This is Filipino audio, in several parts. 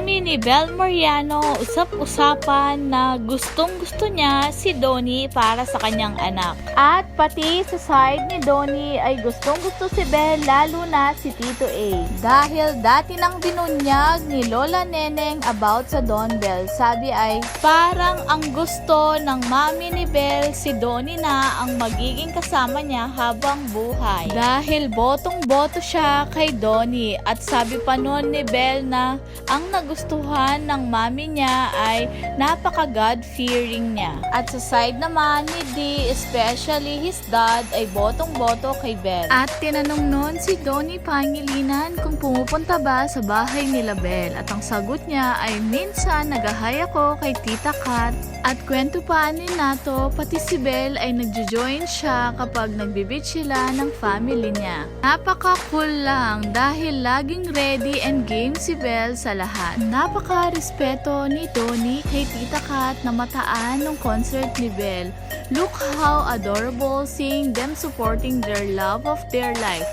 ni Bel Mariano usap-usapan na gustong gusto niya si Donnie para sa kanyang anak. At pati sa side ni Donnie ay gustong gusto si Bel lalo na si Tito A. Dahil dati nang binunyag ni Lola Neneng about sa Don Bell. Sabi ay parang ang gusto ng mami ni Bel si Donnie na ang magiging kasama niya habang buhay. Dahil botong-boto siya kay Donnie at sabi pa noon ni Bel na ang nagustuhan ng mami niya ay napaka God-fearing niya. At sa side naman ni D, especially his dad, ay botong-boto kay Bel. At tinanong noon si Donnie Pangilinan kung pumupunta ba sa bahay nila Bel. At ang sagot niya ay minsan nagahay ako kay Tita Kat. At kwento pa ni Nato, pati si Bel ay nagjo-join siya kapag nagbibit sila ng family niya. Napaka-cool lang dahil laging ready and game si Bel sa lahat. Napaka-respeto ni Tony kay Tita Kat na mataan ng concert ni Bel. Look how adorable seeing them supporting their love of their life.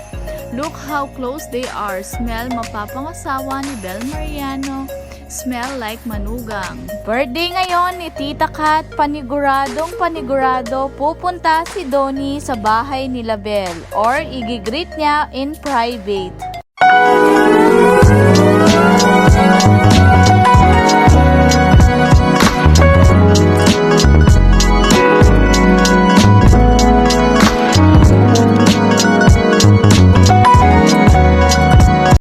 Look how close they are. Smell mapapangasawa ni Bel Mariano. Smell like manugang. Birthday ngayon ni Tita Kat. Paniguradong panigurado pupunta si Donnie sa bahay nila Bel or igigreet niya in private.